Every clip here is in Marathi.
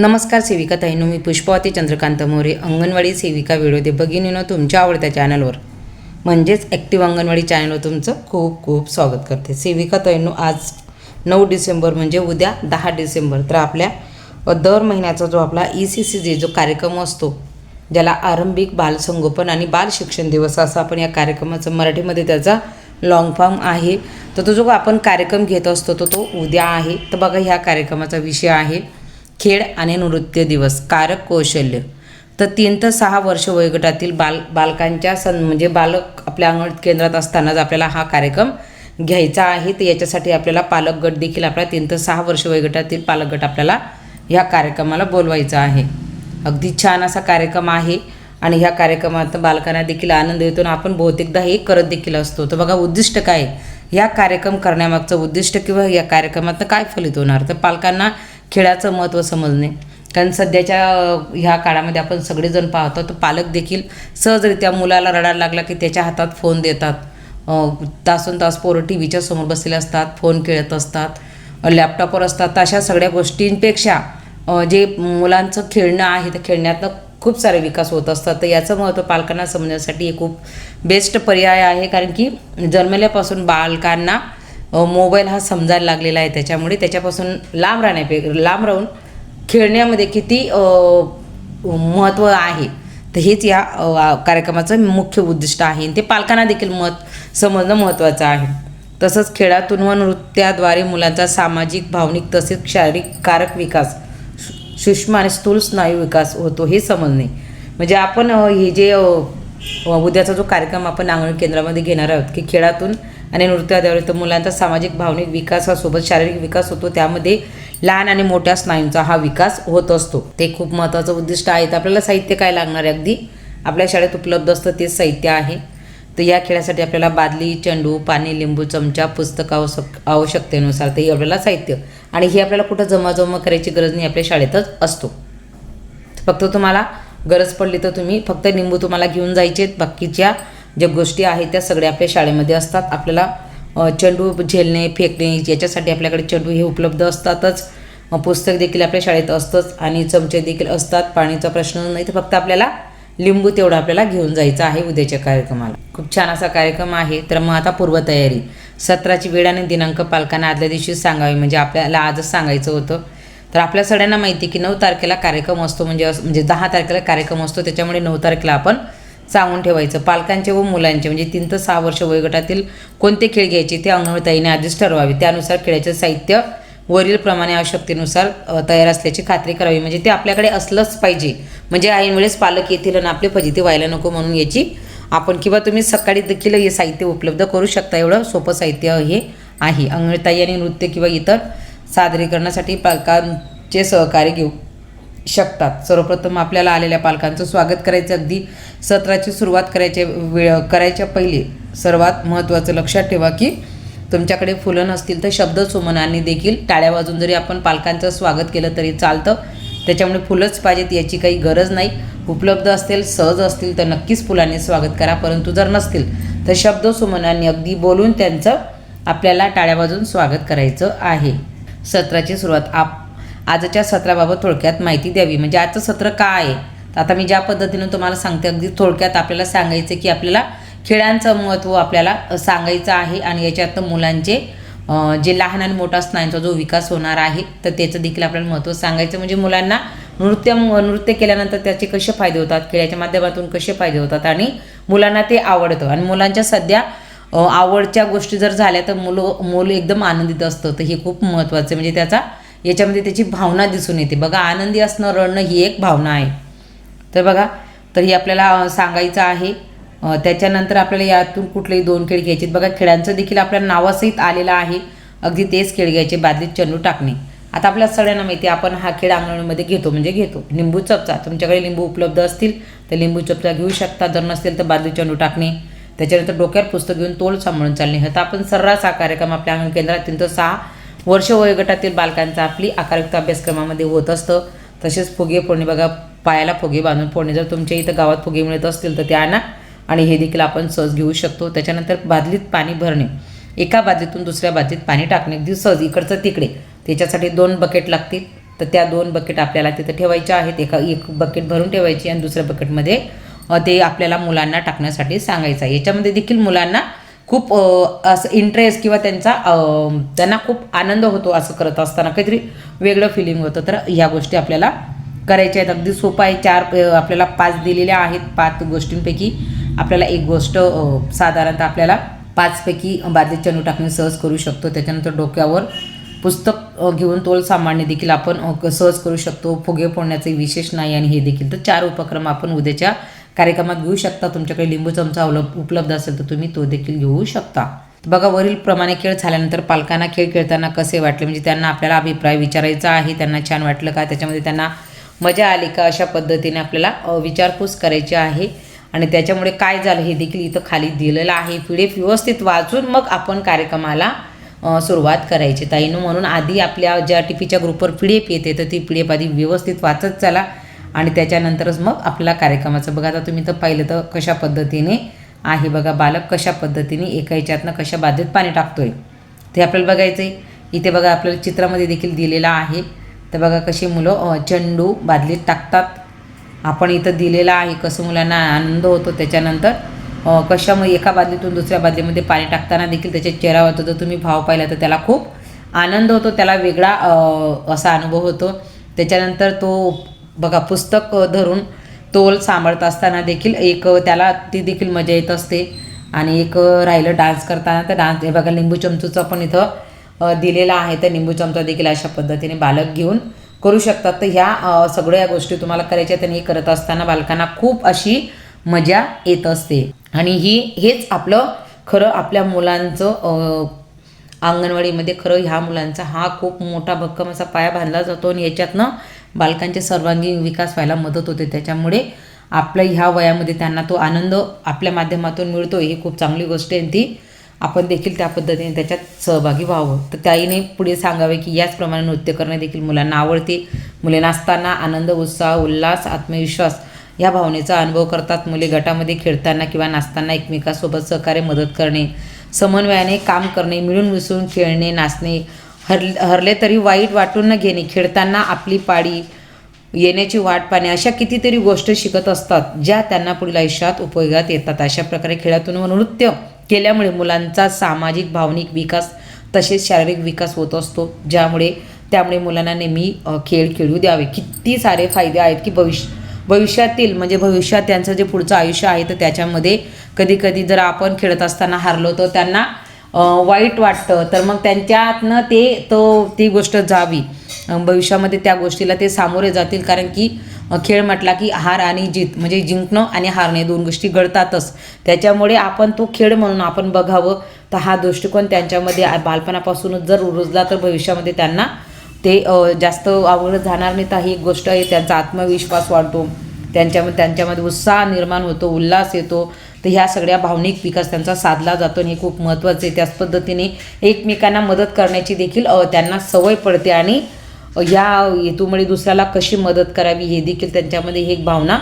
नमस्कार सेविका ताईनो मी पुष्पावती चंद्रकांत मोरे अंगणवाडी सेविका व्हिडिओ भगिनीनं तुमच्या आवडत्या चॅनलवर. म्हणजेच ॲक्टिव्ह अंगणवाडी चॅनलवर तुमचं खूप खूप स्वागत करते. सेविका ताईनो आज नऊ डिसेंबर म्हणजे उद्या दहा डिसेंबर. तर आपल्या दर महिन्याचा जो आपला ई सी सी जे जो कार्यक्रम असतो ज्याला आरंभिक बालसंगोपन आणि बाल शिक्षण दिवस असा आपण या कार्यक्रमाचं मराठीमध्ये त्याचा लॉंग फॉर्म आहे. तर तो जो आपण कार्यक्रम घेत असतो तो तो उद्या आहे. तर बघा ह्या कार्यक्रमाचा विषय आहे. खेळ आणि नृत्य दिवस कारक कौशल्य. तर तीन ते सहा वर्ष वयोगटातील बाल बालकांच्या सं म्हणजे बालक आपल्या अंगण केंद्रात असतानाच आपल्याला हा कार्यक्रम घ्यायचा आहे. तर याच्यासाठी आपल्याला पालक गट देखील आपला तीन ते सहा वर्ष वयोगटातील पालक गट आपल्याला ह्या कार्यक्रमाला बोलवायचा आहे. अगदी छान असा कार्यक्रम आहे आणि ह्या कार्यक्रमात बालकांना देखील आनंद येतो आणि आपण बहुतेकदा हे करत देखील असतो. तर बघा उद्दिष्ट काय? आहे? या कार्यक्रम करण्यामागचं उद्दिष्ट किंवा या कार्यक्रमातनं काय फलित होणार? तर पालकांना खेळाचं महत्त्व समजणे. कारण सध्याच्या ह्या काळामध्ये आपण सगळेजण पाहतो तर पालक देखील सहजरित्या मुलाला रडायला लागला की त्याच्या हातात फोन देतात. तासून तास पोरं टी व्हीच्या समोर बसलेले असतात फोन खेळत असतात लॅपटॉपवर असतात. अशा सगळ्या गोष्टींपेक्षा जे मुलांचं खेळणं आहे त्या खेळण्यातनं खूप सारे विकास होत असतात. तर याचं महत्त्व पालकांना समजण्यासाठी हे खूप बेस्ट पर्याय आहे. कारण की जन्मल्यापासून बालकांना मोबाईल हा समजायला लागलेला आहे त्याच्यामुळे त्याच्यापासून लांब राहण्यापे लांब राहून खेळण्यामध्ये किती महत्त्व आहे तर हेच या कार्यक्रमाचं मुख्य उद्दिष्ट आहे. आणि ते पालकांना देखील मत समजणं महत्त्वाचं आहे. तसंच खेळातून व नृत्याद्वारे मुलांचा सामाजिक भावनिक तसेच शारीरिक कारक विकास सूक्ष्म आणि स्थूल स्नायू विकास होतो हे समजणे. म्हणजे आपण हे जे उद्याचा जो कार्यक्रम आपण अंगण केंद्रामध्ये घेणार आहोत की खेळातून आणि नृत्याद्वारे तर मुलांचा सामाजिक भावनिक विकासासोबत शारीरिक विकास होतो. त्यामध्ये लहान आणि मोठ्या स्नायूंचा हा विकास होत असतो. ते खूप महत्त्वाचं उद्दिष्ट आहे. तर आपल्याला साहित्य काय लागणार आहे अगदी? आपल्या शाळेत उपलब्ध असतं तेच साहित्य आहे. तर या खेळासाठी आपल्याला बादली चेंडू पाणी लिंबू चमचा पुस्तक आवश्यक आवश्यकतेनुसार ते आपल्याला साहित्य. आणि हे आपल्याला कुठं जमाजमा करायची गरज नाही आपल्या शाळेतच असतो. फक्त तुम्हाला गरज पडली तर तुम्ही फक्त लिंबू तुम्हाला घेऊन जायचे बाकीच्या ज्या गोष्टी आहेत त्या सगळ्या आपल्या शाळेमध्ये असतात. आपल्याला चेंडू झेलणे फेकणे याच्यासाठी आपल्याकडे चेंडू हे उपलब्ध असतातच. पुस्तक देखील आपल्या शाळेत असतंच आणि चमचे देखील असतात. पाणीचा प्रश्न नाही तर फक्त आपल्याला लिंबू तेवढं आपल्याला घेऊन जायचं आहे उद्याच्या कार्यक्रमाला. खूप छान असा कार्यक्रम आहे. तर मग आता पूर्वतयारी. सत्राची वेळ आणि दिनांक पालकांना आदल्या दिवशी सांगावी. म्हणजे आपल्याला आजच सांगायचं होतं. तर आपल्या सगळ्यांना माहिती आहे की नऊ तारखेला कार्यक्रम असतो. म्हणजे असं- म्हणजे दहा तारखेला कार्यक्रम असतो. त्याच्यामुळे नऊ तारखेला आपण सांगून ठेवायचं. पालकांचे व मुलांचे म्हणजे तीन ते सहा वर्ष वयोगटातील कोणते खेळ घ्यायचे ते अंगणताईने आधीच ठरवावे. त्यानुसार खेळाचे साहित्य वरील प्रमाणे आवश्यकतेनुसार तयार असल्याची खात्री करावी. म्हणजे ते आपल्याकडे असलंच पाहिजे. म्हणजे ऐनवेळेस पालक येतील आणि आपले फजिती व्हायला नको म्हणून याची आपण किंवा तुम्ही सकाळी देखील हे साहित्य उपलब्ध करू शकता. एवढं सोपं साहित्य हे आहे. अंगणताई आणि नृत्य किंवा इतर सादरीकरणासाठी पालकांचे सहकार्य घेऊ. शकतात. सर्वप्रथम आपल्याला आलेल्या पालकांचं स्वागत करायचं. अगदी सत्राची सुरुवात करायच्या वेळ करायच्या पहिले सर्वात महत्त्वाचं लक्षात ठेवा की तुमच्याकडे फुलं नसतील तर शब्द सुमनांनी देखील टाळ्या वाजून जरी आपण पालकांचं स्वागत केलं तरी चालतं. त्याच्यामुळे फुलंच पाहिजेत याची काही गरज नाही. उपलब्ध असतील सहज असतील तर नक्कीच फुलांनी स्वागत करा. परंतु जर नसतील तर शब्द सुमनांनी अगदी बोलून त्यांचं आपल्याला टाळ्या वाजून स्वागत करायचं आहे. सत्राची सुरुवात आप आजच्या सत्राबाबत थोडक्यात माहिती द्यावी. म्हणजे आजचं सत्र काय आहे? तर आता मी ज्या पद्धतीनं तुम्हाला सांगते अगदी थोडक्यात आपल्याला सांगायचं की आपल्याला खेळांचं महत्त्व आपल्याला सांगायचं आहे आणि याच्यात मुलांचे जे लहान आणि मोठा स्नायूंचा जो विकास होणार आहे तर त्याचं देखील आपल्याला महत्त्व सांगायचं म्हणजे मुलांना नृत्य नृत्य केल्यानंतर त्याचे कसे फायदे होतात? खेळाच्या माध्यमातून कसे फायदे होतात? आणि मुलांना ते आवडतं. आणि मुलांच्या सध्या आवडच्या गोष्टी जर झाल्या तर मुलं मुलं एकदम आनंदित असतं. तर हे खूप महत्त्वाचं आहे. म्हणजे त्याचा याच्यामध्ये त्याची भावना दिसून येते. बघा आनंदी असणं रडणं ही एक भावना आहे. तर बघा तर ही आपल्याला सांगायचं आहे. त्याच्यानंतर आपल्याला यातून कुठलेही दोन खेळ घ्यायचे आहेत. बघा खेळांचं देखील आपल्या नावासहित आलेलं आहे. अगदी तेच खेळ घ्यायचे बादलीत चेंडू टाकणे. आता आपल्या सगळ्यांना माहिती आहे आपण हा खेळ अंगणवाडीमध्ये घेतो म्हणजे घेतो. लिंबू चपचा तुमच्याकडे लिंबू उपलब्ध असतील तर लिंबू चपचा घेऊ शकता. जर नसतील तर बादली चेंडू टाकणे. त्याच्यानंतर डोक्यावर पुस्तक घेऊन तोल सांभाळून चालणे. आता आपण सर्रास हा कार्यक्रम आपल्या अंगण केंद्रात तीन सहा वर्ष वयोगटातील बालकांचा आपली आकारयुक्त अभ्यासक्रमामध्ये होत असतं. तसेच फुगे फोडणे बघा पायाला फुगे बांधून फोडणे. जर तुमच्या इथं गावात फुगे मिळत असतील तर ते आणा आणि हे देखील आपण सहज घेऊ शकतो. त्याच्यानंतर बादलीत पाणी भरणे. एका बादलीतून दुसऱ्या बादलीत पाणी टाकणे. अगदी सहज इकडचं तिकडे. त्याच्यासाठी दोन बकेट लागतील. तर त्या दोन बकेट आपल्याला तिथं ठेवायच्या आहेत. एका एक बकेट भरून ठेवायची आणि दुसऱ्या बकेटमध्ये ते आपल्याला मुलांना टाकण्यासाठी सांगायचं आहे. याच्यामध्ये देखील मुलांना खूप असं इंटरेस्ट किंवा त्यांचा त्यांना खूप आनंद होतो असं करत असताना काहीतरी वेगळं फिलिंग होतं. तर ह्या गोष्टी आपल्याला करायच्या आहेत. अगदी सोपं आहे. चार आपल्याला पाच दिलेल्या आहेत. पाच गोष्टींपैकी आपल्याला एक गोष्ट साधारणतः आपल्याला पाचपैकी बादलीत चणू टाकणे सहज करू शकतो. त्याच्यानंतर डोक्यावर पुस्तक घेऊन तोल सामान्य देखील आपण सहज करू शकतो. फुगे फोडण्याचे विशेष नाही आणि हे देखील. तर चार उपक्रम आपण उद्याच्या कार्यक्रमात घेऊ शकता. तुमच्याकडे लिंबू चमचा उपलब्ध असेल तर तुम्ही तो देखील घेऊ शकता. बघा वरील प्रमाणे खेळ झाल्यानंतर पालकांना खेळ खेळताना कसे वाटले? म्हणजे त्यांना आपल्याला अभिप्राय विचारायचा आहे त्यांना छान वाटलं का? त्याच्यामध्ये त्यांना मजा आली का? अशा पद्धतीने आपल्याला विचारपूस करायची आहे. आणि त्याच्यामुळे काय झालं हे देखील इथं खाली दिलेलं आहे. पी व्यवस्थित वाचून मग आपण कार्यक्रमाला सुरुवात करायची. ताईनं म्हणून आधी आपल्या ज्या टी पीच्या ग्रुपवर पी डी एफ येते तर ती पी डी एफ आधी व्यवस्थित वाचत चला. आणि त्याच्यानंतरच मग आपला कार्यक्रमाचं बघा आता तुम्ही तर पाहिलं तर कशा पद्धतीने आहे बघा बालक कशा पद्धतीने एका याच्यातनं कशा बादलीत पाणी टाकतो आहे ते आपल्याला बघायचं आहे इथे बघा आपल्याला चित्रामध्ये देखील दिलेलं आहे. तर बघा कशी मुलं चंडू चेंडू बादलीत टाकतात. आपण इथं दिलेला आहे कसं मुलांना आनंद होतो त्याच्यानंतर कशामुळे एका बादलीतून दुसऱ्या बादलीमध्ये पाणी टाकताना देखील त्याच्या चेहऱ्यावर जर तुम्ही भाव पाहिला तर त्याला खूप आनंद होतो त्याला वेगळा असा अनुभव होतो. त्याच्यानंतर तो बघा पुस्तक धरून तोल सांभाळत असताना देखील एक त्याला ती देखील मजा येत असते. आणि एक राहिलं डान्स करताना तर डान्स हे बघा लिंबू चमचूचं पण इथं दिलेला आहे. तर लिंबू चमचा देखील अशा पद्धतीने बालक घेऊन करू शकतात. तर ह्या सगळ्या गोष्टी तुम्हाला करायच्या आणि हे करत असताना बालकांना खूप अशी मजा येत असते. आणि ही हेच आपलं खरं आपल्या मुलांचं अंगणवाडीमध्ये खरं ह्या मुलांचा हा खूप मोठा भक्कम असा पाया बांधला जातो. आणि याच्यातनं बालकांचे सर्वांगीण विकास व्हायला मदत होते. त्याच्यामुळे आपल्या ह्या वयामध्ये त्यांना तो आनंद आपल्या माध्यमातून मिळतो ही खूप चांगली गोष्ट आहे. ती आपण देखील त्या पद्धतीने त्याच्यात सहभागी व्हावं. तर त्याईने पुढे सांगावे की याचप्रमाणे नृत्य करणे देखील मुलांना आवडते. मुले नाचताना आनंद उत्साह उल्हास आत्मविश्वास या भावनेचा अनुभव करतात. मुले गटामध्ये खेळताना किंवा नाचताना एकमेकासोबत सहकार्य मदत करणे समन्वयाने काम करणे मिळून मिसळून खेळणे नाचणे हर हरले तरी वाईट वाटून न घेणे खेळताना आपली पाळी येण्याची वाट पाहणे अशा कितीतरी गोष्ट शिकत असतात ज्या त्यांना पुढील आयुष्यात उपयोगात येतात. अशा प्रकारे खेळातून व नृत्य केल्यामुळे मुलांचा सामाजिक भावनिक विकास तसेच शारीरिक विकास होत असतो. ज्यामुळे त्यामुळे मुलांना नेहमी खेळ खेळू द्यावे. किती सारे फायदे आहेत की भविष्य भविष्यातील म्हणजे भविष्यात त्यांचं जे पुढचं आयुष्य आहे तर त्याच्यामध्ये कधी कधी जर आपण खेळत असताना हारलो तर त्यांना वाईट वाटतं. तर मग त्यांच्यातनं ते तो ती गोष्ट जावी. भविष्यामध्ये त्या गोष्टीला ते सामोरे जातील. कारण की खेळ म्हटला की हार आणि जीत म्हणजे जिंकणं आणि हारणे दोन गोष्टी घडतातच. त्याच्यामुळे आपण तो खेळ म्हणून आपण बघावं. तर हा दृष्टिकोन त्यांच्यामध्ये बालपणापासूनच जर रुजला तर भविष्यामध्ये त्यांना ते जास्त आवड जाणार नाही. तर ही एक गोष्ट आहे. त्यांचा आत्मविश्वास वाढतो. त्यांच्यामध्ये त्यांच्यामध्ये उत्साह निर्माण होतो उल्हास येतो. तर ह्या सगळ्या भावनिक विकास त्यांचा साधला जातो आणि हे खूप महत्त्वाचं आहे. त्याच पद्धतीने एकमेकांना मदत करण्याची देखील त्यांना सवय पडते आणि ह्या हेतूमुळे दुसऱ्याला कशी मदत करावी हे देखील त्यांच्यामध्ये एक भावना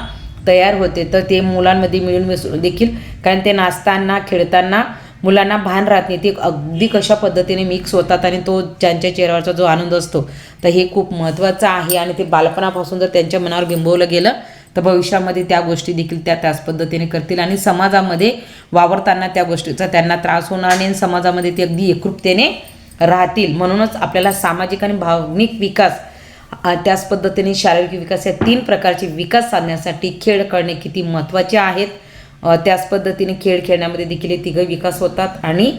तयार होते. तर ते मुलांमध्ये मिळून मिसळून देखील कारण ते नाचताना खेळताना मुलांना भान राहत नाही. ते अगदी कशा पद्धतीने मिक्स होतात आणि तो त्यांच्या चेहऱ्यावरचा जो आनंद असतो तर हे खूप महत्त्वाचं आहे. आणि ते बालपणापासून जर त्यांच्या मनावर बिंबवलं गेलं तर भविष्यामध्ये त्या गोष्टी देखील त्या त्याच पद्धतीने करतील आणि समाजामध्ये वावरताना त्या गोष्टीचा त्यांना त्रास होणार नाही आणि समाजामध्ये ते अगदी एकरूपतेने राहतील. म्हणूनच आपल्याला सामाजिक आणि भावनिक विकास त्याच पद्धतीने शारीरिक विकास या तीन प्रकारचे विकास साधण्यासाठी खेळ करणे किती महत्त्वाचे आहेत. त्याच पद्धतीने खेळ खेळण्यामध्ये देखील हे तिघं विकास होतात आणि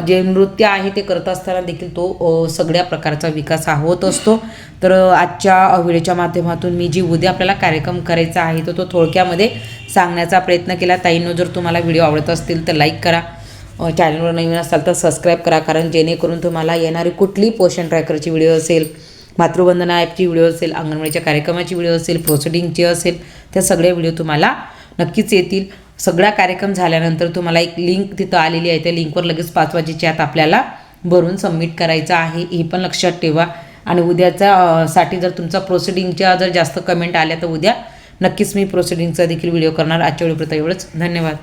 जे नृत्य आहे ते करत असताना देखील तो सगळ्या प्रकारचा विकास हा होत असतो. तर आजच्या वेळेच्या व्हिडिओच्या माध्यमातून मी जी उद्या आपल्याला कार्यक्रम करायचा आहे तर तो थोडक्यामध्ये सांगण्याचा प्रयत्न केला. ताईंनो जर तुम्हाला व्हिडिओ आवडत असतील तर लाईक करा. चॅनलवर नवीन असाल तर सबस्क्राईब करा कारण जेणेकरून तुम्हाला येणारी कुठली पोषण ट्रॅकरची व्हिडिओ असेल मातृवंदना ॲपची व्हिडिओ असेल अंगणवाडीच्या कार्यक्रमाची व्हिडिओ असेल प्रोसिडिंगची असेल त्या सगळ्या व्हिडिओ तुम्हाला नक्कीच येतील. सगळा कार्यक्रम झाल्यानंतर तुम्हाला एक लिंक तिथं आलेली आहे. त्या लिंकवर लगेच पाच वाजेच्या आत आपल्याला भरून सबमिट करायचं आहे. हे पण लक्षात ठेवा. आणि उद्याचा साठी जर तुमचा प्रोसिडिंगच्या जर जास्त कमेंट आल्या तर उद्या नक्कीच मी प्रोसिडिंगचा देखील व्हिडिओ करणार. आजच्या व्हिडिओपुरता एवढंच. धन्यवाद.